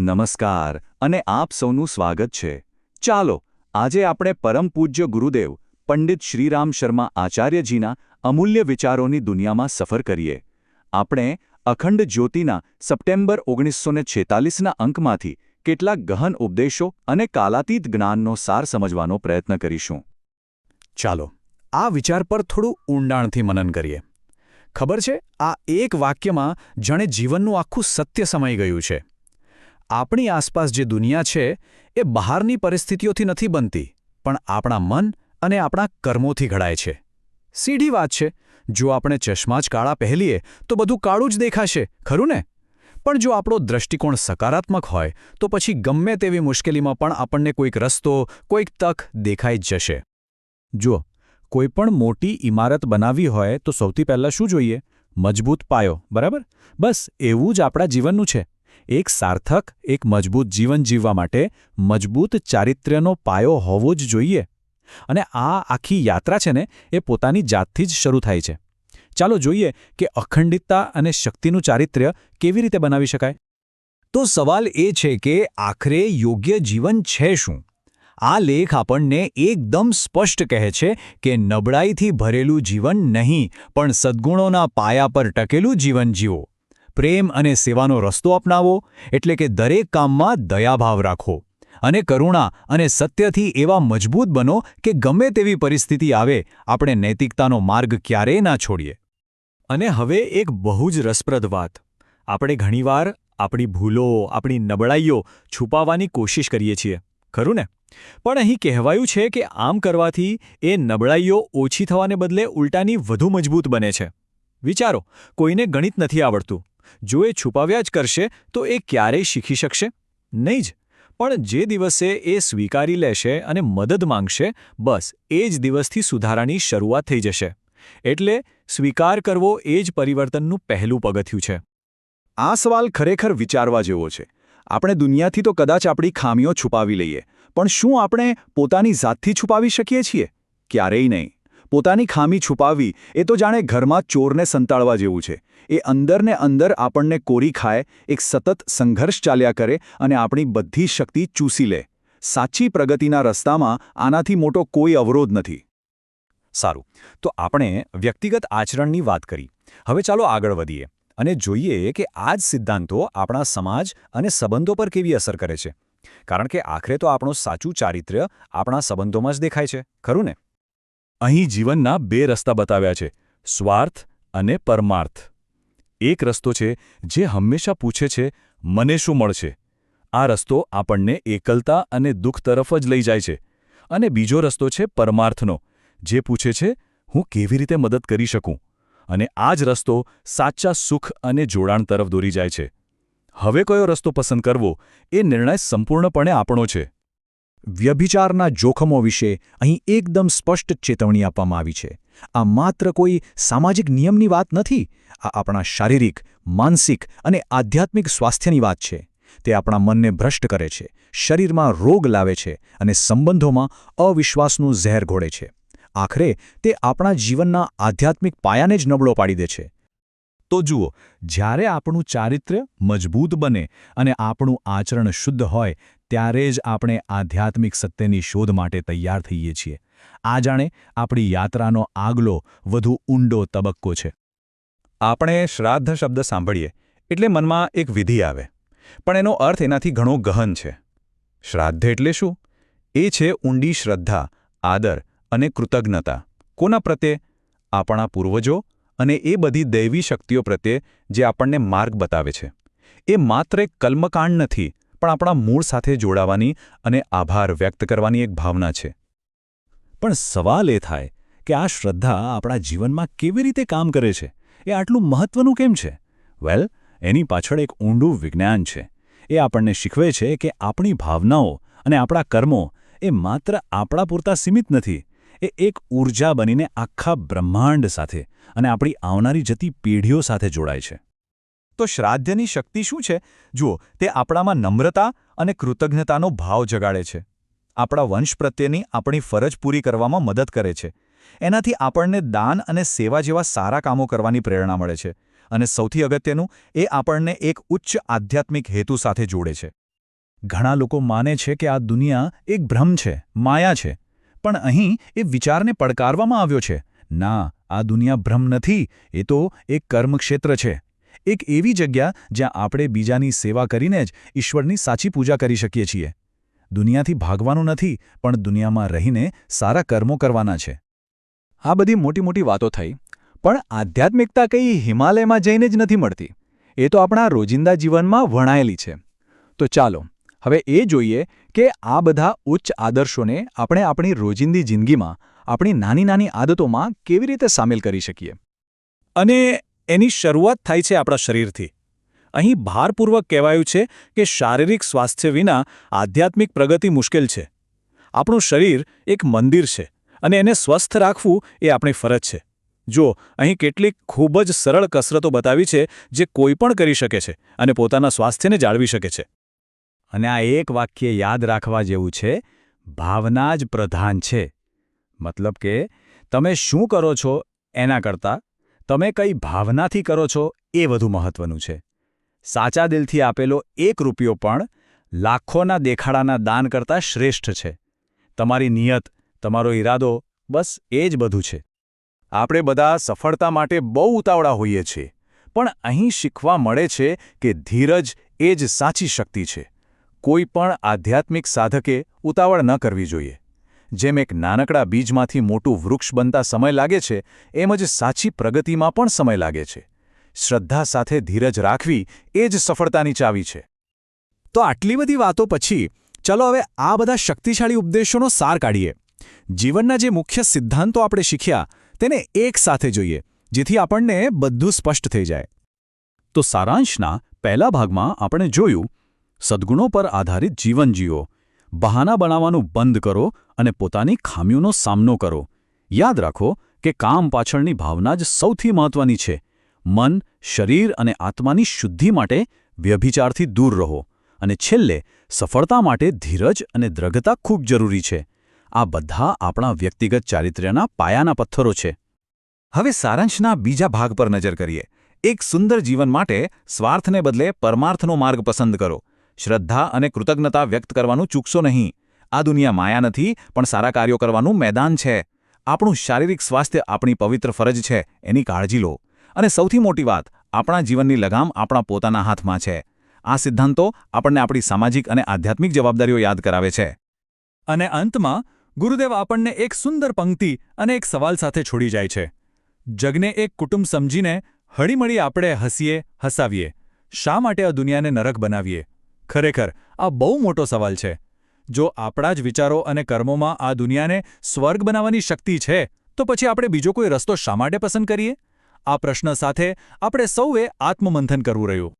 નમસ્કાર અને આપ સૌનું સ્વાગત છે. ચાલો, આજે આપણે પરમ પૂજ્ય ગુરુદેવ, પંડિત શ્રીરામ શર્મા આચાર્યજીના અમૂલ્ય વિચારોની દુનિયામાં સફર કરીએ. આપણે અખંડ જ્યોતિના સપ્ટેમ્બર ઓગણીસો છેતાલીસના અંકમાંથી કેટલાક ગહન ઉપદેશો અને કાલાતીત જ્ઞાનનો સાર સમજવાનો પ્રયત્ન કરીશું. ચાલો, આ વિચાર પર થોડું ઊંડાણથી મનન કરીએ. ખબર છે, આ એક વાક્યમાં જાણે જીવનનું આખું સત્ય સમાઈ ગયું છે. આપણી આસપાસ જે દુનિયા છે, એ બહારની પરિસ્થિતિઓથી નથી બનતી, પણ આપણા મન અને આપણા કર્મોથી ઘડાય છે. સીધી વાત છે, જો આપણે ચશ્મા જ કાળા પહેલીએ, તો બધું કાળું જ દેખાશે, ખરું ને? પણ જો આપણો દ્રષ્ટિકોણ સકારાત્મક હોય, તો પછી ગમે તેવી મુશ્કેલીમાં પણ આપણને કોઈક રસ્તો, કોઈક તક દેખાઈ જ જશે. જુઓ કોઈપણ મોટી ઇમારત બનાવવી હોય તો સૌથી પહેલાં શું જોઈએ? મજબૂત પાયો, બરાબર? બસ એવું જ આપણા જીવનનું છે. એક સાર્થક, એક મજબૂત જીવન જીવવા માટે મજબૂત ચારિત્ર્યનો પાયો હોવો જ જોઈએ. અને આ આખી યાત્રા છે ને, એ પોતાની જાતથી જ શરૂ થાય છે. ચાલો જોઈએ કે અખંડિતતા અને શક્તિનું ચારિત્ર્ય કેવી રીતે બનાવી શકાય. તો સવાલ એ છે કે આખરે યોગ્ય જીવન છે શું? આ લેખ આપણને એકદમ સ્પષ્ટ કહે છે કે નબળાઈથી ભરેલું જીવન નહીં, પણ સદ્ગુણોના પાયા પર ટકેલું જીવન જીવો. પ્રેમ અને સેવાનો રસ્તો અપનાવો, એટલે કે દરેક કામમાં દયાભાવ રાખો. અને કરુણા અને સત્યથી એવા મજબૂત બનો કે ગમે તેવી પરિસ્થિતિ આવે, આપણે નૈતિકતાનો માર્ગ ક્યારેય ના છોડીએ. અને હવે એક બહુ જ રસપ્રદ વાત. આપણે ઘણીવાર આપણી ભૂલો, આપણી નબળાઈઓ છુપાવવાની કોશિશ કરીએ છીએ, ખરું ને? પણ અહીં કહેવાયું છે કે આમ કરવાથી એ નબળાઈઓ ઓછી થવાને બદલે ઉલટાની વધુ મજબૂત બને છે. વિચારો, કોઈને ગણિત નથી આવડતું. જો એ છુપાવ્યા જ કરશે, તો એ ક્યારેય શીખી શકશે? નહીં જ. પણ જે દિવસે એ સ્વીકારી લેશે અને મદદ માંગશે, બસ એ જ દિવસથી સુધારાની શરૂઆત થઈ જશે. એટલે સ્વીકાર કરવો એ જ પરિવર્તનનું પહેલું પગથિયું છે. આ સવાલ ખરેખર વિચારવા જેવો છે. આપણે દુનિયાથી તો કદાચ આપણી ખામીઓ છુપાવી લઈએ, પણ શું આપણે પોતાની જાતથી છુપાવી શકીએ છીએ? ક્યારેય નહીં. પોતાની ખામી છુપાવી, એ તો જાણે ઘરમાં ચોરને સંતાડવા જેવું છે. એ અંદરને અંદર આપણને કોરી ખાય, એક સતત સંઘર્ષ ચાલ્યા કરે અને આપણી બધી શક્તિ ચૂસી લે. સાચી પ્રગતિના રસ્તામાં આનાથી મોટો કોઈ અવરોધ નથી. સારું, તો આપણે વ્યક્તિગત આચરણની વાત કરી. હવે ચાલો આગળ વધીએ અને જોઈએ કે આ જ સિદ્ધાંતો આપણા સમાજ અને સંબંધો પર કેવી અસર કરે છે. કારણ કે આખરે તો આપણું સાચું ચારિત્ર્ય આપણા સંબંધોમાં જ દેખાય છે, ખરું ને? અહીં જીવનના બે રસ્તા બતાવ્યા છે, સ્વાર્થ અને પરમાર્થ. એક રસ્તો છે જે હંમેશા પૂછે છે, મને શું મળશે? આ રસ્તો આપણને એકલતા અને દુઃખ તરફ જ લઈ જાય છે. અને બીજો રસ્તો છે પરમાર્થનો, જે પૂછે છે, હું કેવી રીતે મદદ કરી શકું? અને આ જ રસ્તો સાચા સુખ અને જોડાણ તરફ દોરી જાય છે. હવે કયો રસ્તો પસંદ કરવો, એ નિર્ણય સંપૂર્ણપણે આપણો છે. વ્યભિચારના જોખમો વિશે અહીં એકદમ સ્પષ્ટ ચેતવણી આપવામાં આવી છે. આ માત્ર કોઈ સામાજિક નિયમની વાત નથી, આ આપણા શારીરિક, માનસિક અને આધ્યાત્મિક સ્વાસ્થ્યની વાત છે. તે આપણા મનને ભ્રષ્ટ કરે છે, શરીરમાં રોગ લાવે છે અને સંબંધોમાં અવિશ્વાસનું ઝેર ઘોડે છે. આખરે, તે આપણા જીવનના આધ્યાત્મિક પાયાને જ નબળો પાડી દે છે. તો જુઓ, જ્યારે આપણું ચારિત્ર્ય મજબૂત બને અને આપણું આચરણ શુદ્ધ હોય ત્યારે જ આપણે આધ્યાત્મિક સત્યની શોધ માટે તૈયાર થઈએ છીએ. આ જાણે આપણી યાત્રાનો આગલો, વધુ ઊંડો તબક્કો છે. આપણે શ્રાદ્ધ શબ્દ સાંભળીએ, એટલે મનમાં એક વિધિ આવે. પણ એનો અર્થ એનાથી ઘણો ગહન છે. શ્રાદ્ધ એટલે શું? એ છે ઊંડી શ્રદ્ધા, આદર અને કૃતજ્ઞતા. કોના પ્રત્યે? આપણા પૂર્વજો અને એ બધી દૈવી શક્તિઓ પ્રત્યે જે આપણને માર્ગ બતાવે છે. એ માત્ર એક કલ્મકાંડ નથી પણ આપણા મૂળ સાથે જોડાવાની અને આભાર વ્યક્ત કરવાની એક ભાવના છે. પણ સવાલ એ થાય કે આ શ્રદ્ધા આપણા જીવનમાં કેવી રીતે કામ કરે છે? એ આટલું મહત્વનું કેમ છે? વેલ, એની પાછળ એક ઊંડું વિજ્ઞાન છે. એ આપણને શીખવે છે કે આપણી ભાવનાઓ અને આપણા કર્મો એ માત્ર આપણા પૂરતા સીમિત નથી, એ એક ઊર્જા બનીને આખા બ્રહ્માંડ સાથે અને આપણી આવનારી જતી પેઢીઓ સાથે જોડાય છે. તો શ્રાદ્ધની શક્તિ શું છે? જુઓ, તે આપણામાં નમ્રતા અને કૃતજ્ઞતાનો ભાવ જગાડે છે. આપણા વંશ પ્રત્યેની આપણી ફરજ પૂરી કરવામાં મદદ કરે છે. એનાથી આપણને દાન અને સેવા જેવા સારા કામો કરવાની પ્રેરણા મળે છે અને સૌથી અગત્યનું, એ આપણને એક ઉચ્ચ આધ્યાત્મિક હેતુ સાથે જોડે છે. ઘણા લોકો માને છે કે આ દુનિયા એક ભ્રમ છે, માયા છે. પણ અહીં એ વિચારને પડકારવામાં આવ્યો છે. ના, આ દુનિયા ભ્રમ નથી, એ તો એક કર્મક્ષેત્ર છે. એક એવી જગ્યા જ્યાં આપણે બીજાની સેવા કરીને જ ઈશ્વરની સાચી પૂજા કરી શકીએ છીએ. દુનિયાથી ભાગવાનું નથી, પણ દુનિયામાં રહીને સારા કર્મો કરવાના છે. આ બધી મોટી મોટી વાતો થઈ, પણ આધ્યાત્મિકતા કંઈ હિમાલયમાં જઈને જ નથી મળતી. એ તો આપણા રોજિંદા જીવનમાં વણાયેલી છે. તો ચાલો, હવે એ જોઈએ કે આ બધા ઉચ્ચ આદર્શોને આપણે આપણી રોજિંદી જિંદગીમાં, આપણી નાની નાની આદતોમાં કેવી રીતે સામેલ કરી શકીએ. અને એની શરૂઆત થાય છે આપણા શરીરથી. અહીં ભારપૂર્વક કહેવાયું છે કે શારીરિક સ્વાસ્થ્ય વિના આધ્યાત્મિક પ્રગતિ મુશ્કેલ છે. આપણું શરીર એક મંદિર છે અને એને સ્વસ્થ રાખવું એ આપણી ફરજ છે. જો, અહીં કેટલીક ખૂબ જ સરળ કસરતો બતાવી છે જે કોઈ પણ કરી શકે છે અને પોતાના સ્વાસ્થ્યને જાળવી શકે છે. અને આ એક વાક્ય યાદ રાખવા જેવું છે, ભાવના જ પ્રધાન છે. મતલબ કે, તમે શું કરો છો એના કરતાં તમે કઈ ભાવનાથી કરો છો એ વધુ મહત્વનું છે. સાચા દિલથી આપેલો એક રૂપિયો પણ લાખોના દેખાડાના દાન કરતાં શ્રેષ્ઠ છે. તમારી નિયત, તમારો ઈરાદો, બસ એ જ બધું છે. આપણે બધા સફળતા માટે બહુ ઉતાવળા હોઈએ છીએ, પણ અહીં શીખવા મળે છે કે ધીરજ એ જ સાચી શક્તિ છે. કોઈ પણ આધ્યાત્મિક સાધકે ઉતાવળ ન કરવી જોઈએ. જેમ એક નાનકડા બીજમાંથી મોટું વૃક્ષ બનતા સમય લાગે છે, એમ જ સાચી પ્રગતિમાં પણ સમય લાગે છે. શ્રદ્ધા સાથે ધીરજ રાખવી એ જ સફળતાની ચાવી છે. તો આટલી બધી વાતો પછી, ચલો હવે આ બધા શક્તિશાળી ઉપદેશોનો સાર કાઢીએ. જીવનના જે મુખ્ય સિદ્ધાંતો આપણે શીખ્યા, તેને એક સાથે જોઈએ, જેથી આપણને બધું સ્પષ્ટ થઈ જાય. તો સારાંશના પહેલા ભાગમાં આપણે જોયું, સદ્ગુણો પર આધારિત જીવન જીવો બહાના બનાવવાનું બંધ કરો અને પોતાની ખામીઓનો સામનો કરો. યાદ રાખો કે કામ પાછળની ભાવના જ સૌથી મહત્વની છે. મન, શરીર અને આત્માની શુદ્ધિ માટે વ્યભિચારથી દૂર રહો અને છેલ્લે સફળતા માટે ધીરજ અને દ્રગતા ખૂબ જરૂરી છે. આ બધા આપણા વ્યક્તિગત ચારિત્ર્યના પાયાના પથ્થરો છે. હવે સારાંશના બીજા ભાગ પર નજર કરીએ. એક સુંદર જીવન માટે સ્વાર્થને બદલે પરમાર્થનો માર્ગ પસંદ કરો. શ્રદ્ધા અને કૃતજ્ઞતા વ્યક્ત કરવાનું ચૂકશો નહીં. આ દુનિયા માયા નથી, પણ સારા કાર્યો કરવાનું મેદાન છે. આપણું શારીરિક સ્વાસ્થ્ય આપણી પવિત્ર ફરજ છે, એની કાળજી લો. અને સૌથી મોટી વાત, આપણા જીવનની લગામ આપણા પોતાના હાથમાં છે. આ સિદ્ધાંતો આપણને આપણી સામાજિક અને આધ્યાત્મિક જવાબદારીઓ યાદ કરાવે છે. અને અંતમાં, ગુરુદેવ આપણને એક સુંદર પંક્તિ અને એક સવાલ સાથે છોડી જાય છે. જગને એક કુટુંબ સમજીને, હળીમળી આપણે હસીએ, હસાવીએ. શા માટે આ દુનિયાને નરક બનાવીએ? ખરેખર, આ બહુ મોટો સવાલ છે. જો આપણા જ વિચારો અને કર્મોમાં આ દુનિયાને સ્વર્ગ બનાવવાની શક્તિ છે, તો પછી આપણે બીજો કોઈ રસ્તો શા માટે પસંદ કરીએ? આ પ્રશ્ન સાથે આપણે સૌએ આત્મમંથન કરવું રહ્યું.